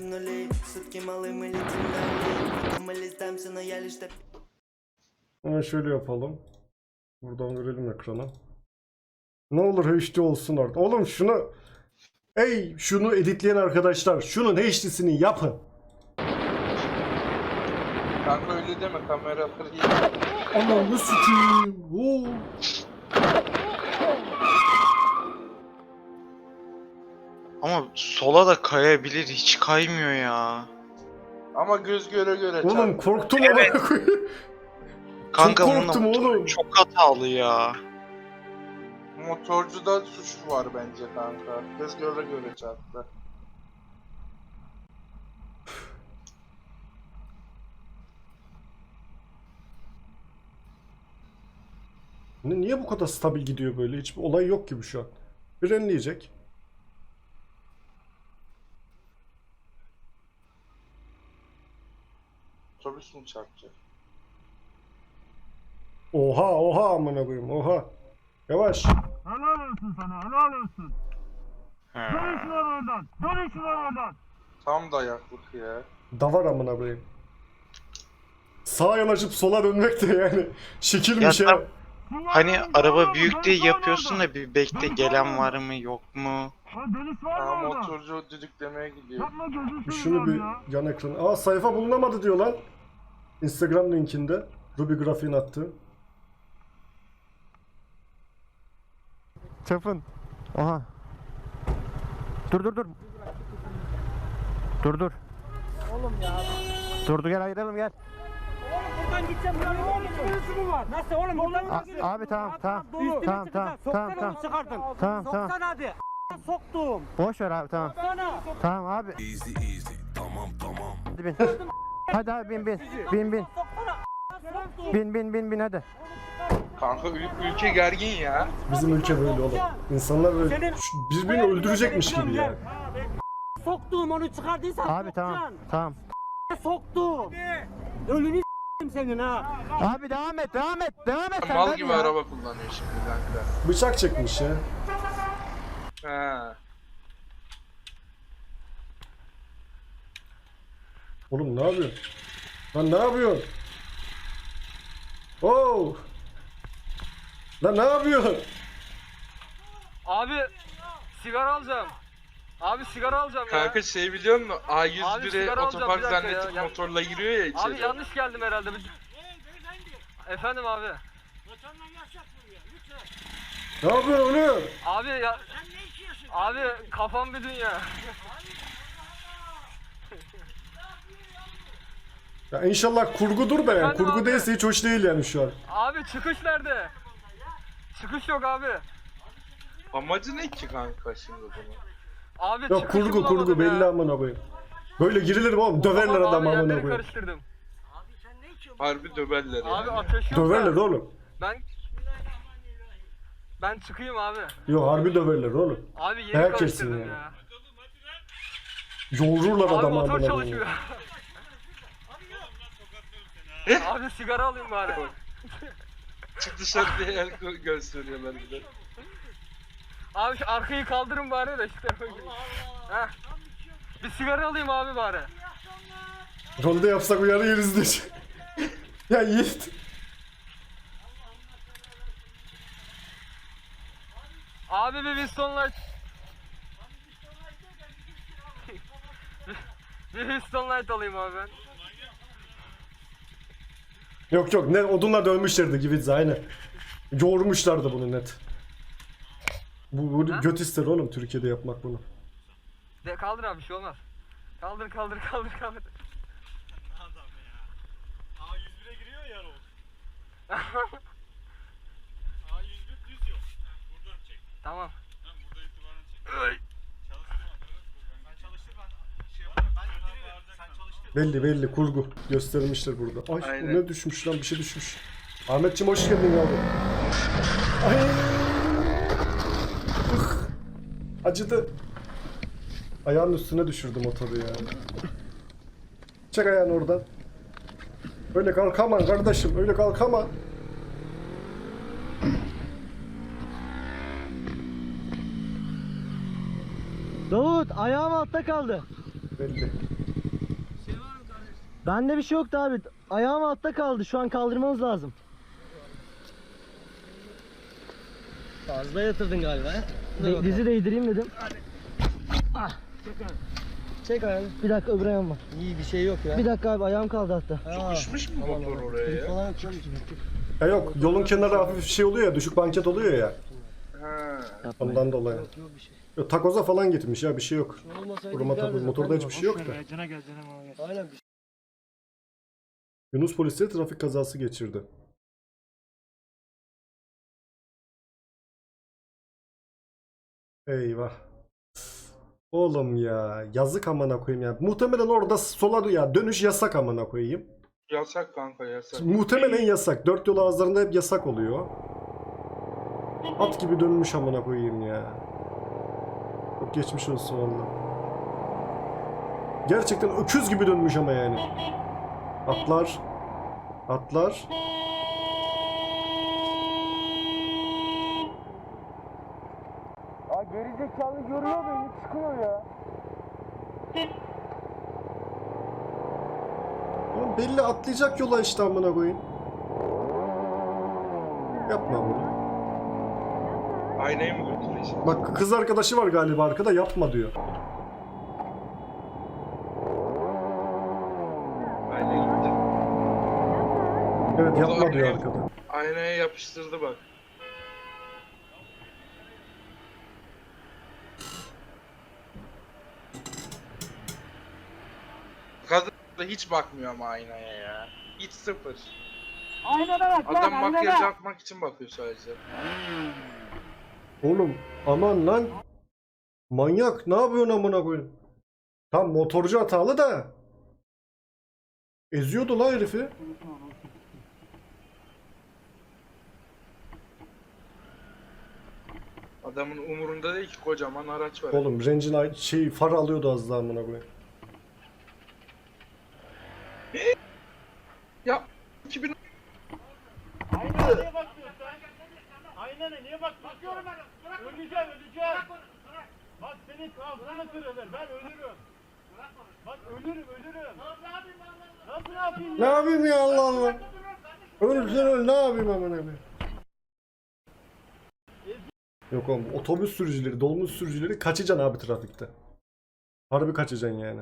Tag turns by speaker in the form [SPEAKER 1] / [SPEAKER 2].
[SPEAKER 1] нулей Сутки малые мы летим далее Мы листаемся, но я лишь доп-
[SPEAKER 2] Hemen şöyle yapalım. Buradan verelim ekrana. Ne olur HD olsun artık. Oğlum şunu Ey şunu editleyen arkadaşlar şunun HD'sini yapın.
[SPEAKER 3] Kanka öyle deme kamera free.
[SPEAKER 2] Ananı sikeyim. Oo.
[SPEAKER 4] Ama sola da kayabilir. Hiç kaymıyor ya.
[SPEAKER 3] Ama göz göre göre
[SPEAKER 2] Oğlum
[SPEAKER 3] çarptı.
[SPEAKER 2] korktum ama koyayım.
[SPEAKER 4] Kanka
[SPEAKER 2] Çok
[SPEAKER 4] bunun
[SPEAKER 2] korktum oğlum.
[SPEAKER 4] çok hatalı ya.
[SPEAKER 3] Motorcuda suç var bence kanka. Göz göre göre çarptı.
[SPEAKER 2] Ne- Niye bu kadar stabil gidiyor böyle? Hiçbir olay yok gibi şu an. Frenleyecek.
[SPEAKER 3] Otobüs mü çarpacak?
[SPEAKER 2] Oha oha amına koyayım oha. Yavaş.
[SPEAKER 5] Helal olsun sana, helal olsun.
[SPEAKER 4] He.
[SPEAKER 5] Dön şunları oradan, dön şunları oradan.
[SPEAKER 3] Tam dayaklık ya.
[SPEAKER 2] Davar amına koyayım. Sağa yanaşıp sola dönmek de yani şekilmiş
[SPEAKER 4] Ya
[SPEAKER 2] ya.
[SPEAKER 4] Hani araba büyük diye yapıyorsun da bir bekle gelen var mı yok mu?
[SPEAKER 5] Ha dönüş var
[SPEAKER 3] Aa,
[SPEAKER 5] mı orada?
[SPEAKER 3] motorcu düdüklemeye gidiyor.
[SPEAKER 5] Yapma seveyim
[SPEAKER 2] Şunu
[SPEAKER 5] abi
[SPEAKER 2] bir
[SPEAKER 5] ya.
[SPEAKER 2] yan ekran. Aa sayfa bulunamadı diyor lan. Instagram linkinde. Ruby grafiğin attı.
[SPEAKER 6] Çapın. Oha. Dur dur dur. Dur dur. Oğlum ya. Dur dur gel ayıralım gel.
[SPEAKER 7] Buradan gideceğim buraya oğlum mü var? Nasıl oğlum buradan
[SPEAKER 6] A- abi tamam tamam.
[SPEAKER 7] Üstüne
[SPEAKER 6] Tamam
[SPEAKER 7] çıkacak.
[SPEAKER 6] tamam
[SPEAKER 7] Soksana
[SPEAKER 6] tamam
[SPEAKER 7] onu
[SPEAKER 6] tamam.
[SPEAKER 7] çıkardın.
[SPEAKER 6] Tamam tamam.
[SPEAKER 7] Soksana hadi. Soktum.
[SPEAKER 6] Boş ver abi tamam.
[SPEAKER 7] Sana.
[SPEAKER 6] Tamam abi.
[SPEAKER 8] Easy easy. Tamam tamam.
[SPEAKER 6] Hadi bin. Hadi abi bin bin. Bin bin. Bin bin bin bin hadi.
[SPEAKER 3] Kanka ül- ülke gergin ya.
[SPEAKER 2] Bizim ülke böyle oğlum. İnsanlar böyle şu- birbirini öldürecekmiş gibi ya.
[SPEAKER 7] Soktum onu çıkardıysan
[SPEAKER 6] Abi tamam.
[SPEAKER 7] sokacaksın.
[SPEAKER 6] Tamam.
[SPEAKER 7] Soktum. Ölünü s**tim senin ha.
[SPEAKER 6] Abi devam et devam et. Devam et sen
[SPEAKER 3] Mal
[SPEAKER 6] hadi
[SPEAKER 3] gibi
[SPEAKER 6] ya.
[SPEAKER 3] araba kullanıyor şimdi kanka.
[SPEAKER 2] Bıçak çekmiş ya.
[SPEAKER 3] He.
[SPEAKER 2] Oğlum ne yapıyorsun? Lan ne yapıyorsun? Oo! Lan ne yapıyorsun?
[SPEAKER 9] Abi sigara alacağım. Abi sigara alacağım ya.
[SPEAKER 3] Kanka şey biliyor musun?
[SPEAKER 9] Abi
[SPEAKER 3] A101'e
[SPEAKER 9] sigara alacağım,
[SPEAKER 3] otopark
[SPEAKER 9] bir dakika
[SPEAKER 3] zannedip
[SPEAKER 9] ya. Ya-
[SPEAKER 3] motorla giriyor ya içeri.
[SPEAKER 9] Abi yanlış geldim herhalde. Bir... Efendim abi.
[SPEAKER 2] Ne yapıyorsun oğlum?
[SPEAKER 9] Abi ya... Abi kafam bir dünya.
[SPEAKER 2] Ya inşallah kurgudur da yani.
[SPEAKER 9] Efendim
[SPEAKER 2] Kurgu
[SPEAKER 9] abi?
[SPEAKER 2] değilse hiç hoş değil yani şu an.
[SPEAKER 9] Abi çıkış nerede? Çıkış yok abi.
[SPEAKER 3] Amacı ne ki kanka şimdi bunun?
[SPEAKER 9] Abi
[SPEAKER 2] Yok
[SPEAKER 9] çıkışı
[SPEAKER 2] kurgu kurgu
[SPEAKER 9] bulamadım
[SPEAKER 2] belli
[SPEAKER 9] ya.
[SPEAKER 2] amına koyayım. Böyle girilir mi oğlum? Döverler
[SPEAKER 9] Tamam
[SPEAKER 2] adam
[SPEAKER 9] abi,
[SPEAKER 2] amına
[SPEAKER 9] yerleri
[SPEAKER 2] koyayım.
[SPEAKER 9] karıştırdım.
[SPEAKER 3] Harbi döverler
[SPEAKER 9] Abi
[SPEAKER 3] yani.
[SPEAKER 9] ateş yok
[SPEAKER 2] Döverler
[SPEAKER 9] da.
[SPEAKER 2] oğlum.
[SPEAKER 9] Ben... Ben çıkayım abi.
[SPEAKER 2] Yok harbi döverler oğlum.
[SPEAKER 9] Abi yeni
[SPEAKER 2] Dayak
[SPEAKER 9] karıştırdım
[SPEAKER 2] yersin
[SPEAKER 9] ya.
[SPEAKER 2] Yoğururlar
[SPEAKER 9] Abi
[SPEAKER 2] adamı
[SPEAKER 9] motor
[SPEAKER 2] amına
[SPEAKER 9] çalışmıyor. Abi sigara alayım bari.
[SPEAKER 3] Çık dışarı diye el gö- gösteriyorlar bir de.
[SPEAKER 9] Abi şu arkayı kaldırın bari da işte. Heh. Bir sigara alayım abi bari.
[SPEAKER 2] Rolde yapsak uyarı yeriz diye. ya Yiğit.
[SPEAKER 9] Abi bir Winston Light. bir Winston Light alayım abi ben.
[SPEAKER 2] Yok yok ne odunla dövmüşlerdi gibi aynı. Yoğurmuşlardı bunu net. Bu, bu
[SPEAKER 9] Ha?
[SPEAKER 2] göt ister oğlum Türkiye'de yapmak bunu.
[SPEAKER 9] De kaldır abi bir şey olmaz. Kaldır kaldır kaldır kaldır.
[SPEAKER 5] A101'e giriyor ya o. A101 düz yol. Buradan çek.
[SPEAKER 9] tamam.
[SPEAKER 5] Ha, buradan itibaren çek. Çalıştır Sen çalıştır ben şey yaparım. Ben ittiririm. Sen çalıştır.
[SPEAKER 2] Belli belli kurgu göstermişler burada. Ay
[SPEAKER 3] Aynen.
[SPEAKER 2] ne düşmüş lan bir şey düşmüş. Ahmetciğim hoş geldin yavrum. Ay. Ih. Acıdı. Ayağının üstüne düşürdü motoru ya. Çek ayağını oradan. Öyle kalkaman kardeşim öyle kalkaman.
[SPEAKER 6] Davut ayağım altta kaldı.
[SPEAKER 2] Belli.
[SPEAKER 6] Bende bir şey yoktu abi. Ayağım altta kaldı. Şu an kaldırmanız lazım.
[SPEAKER 7] Fazla yatırdın galiba.
[SPEAKER 6] De- dizi değdireyim dedim.
[SPEAKER 7] Çek ayağını.
[SPEAKER 6] Bir dakika öbür ayağım var.
[SPEAKER 7] İyi bir şey yok ya.
[SPEAKER 6] Bir dakika abi ayağım kaldı hatta.
[SPEAKER 3] Sıkışmış mı motor oraya ya?
[SPEAKER 7] Falan çok
[SPEAKER 2] Ya yok yolun kenarı hafif şey oluyor ya düşük banket oluyor ya.
[SPEAKER 3] Ha.
[SPEAKER 2] Ondan dolayı.
[SPEAKER 7] yok bir şey.
[SPEAKER 2] Yok, takoza falan gitmiş ya bir şey yok.
[SPEAKER 7] Olmasaydı
[SPEAKER 2] Kuruma
[SPEAKER 7] giderdi zaten.
[SPEAKER 2] motorda hiçbir şey yok da.
[SPEAKER 7] Aynen bir şey.
[SPEAKER 2] Yunus polisleri trafik kazası geçirdi. Eyvah. Oğlum ya yazık amına koyayım ya. Muhtemelen orada sola ya dönüş yasak amına koyayım.
[SPEAKER 3] Yasak kanka yasak.
[SPEAKER 2] Muhtemelen yasak. Dört yol ağızlarında hep yasak oluyor. At gibi dönmüş amına koyayım ya. Çok geçmiş olsun valla. Gerçekten öküz gibi dönmüş ama yani. Atlar. Atlar.
[SPEAKER 7] Aa gerizekalı görüyor beni çıkıyor ya.
[SPEAKER 2] Oğlum belli atlayacak yola işte amına koyayım. Yapma bunu.
[SPEAKER 3] Aynayı mı götüreceksin?
[SPEAKER 2] Bak kız arkadaşı var galiba arkada yapma diyor. Evet yapma diyor arkada.
[SPEAKER 3] Aynaya yapıştırdı bak. Kadın da hiç bakmıyor ama aynaya ya. Hiç sıfır.
[SPEAKER 7] Aynada bak
[SPEAKER 3] Adam makyaj yapmak için bakıyor sadece.
[SPEAKER 2] Oğlum aman lan. Manyak ne yapıyorsun amına koyayım? Tam motorcu hatalı da. Eziyordu la herifi.
[SPEAKER 3] Adamın umurunda değil ki kocaman araç var.
[SPEAKER 2] Oğlum Range'in ay- şey far alıyordu az daha amına koyayım.
[SPEAKER 3] Ya 2000
[SPEAKER 5] Aynaya niye bakmıyorsun? Aynaya niye bak? Bakıyorum ben. Öleceğim, öleceğim. Bak senin kalsana kırılır. Ben ölürüm. Bak ölürüm, ölürüm. Nasıl ne yapayım
[SPEAKER 2] Ne yapayım ya Allah Allah. Ölürsen öl ne yapayım amına koyayım. Yok oğlum otobüs sürücüleri, dolmuş sürücüleri kaçacaksın abi trafikte. Harbi kaçacaksın yani.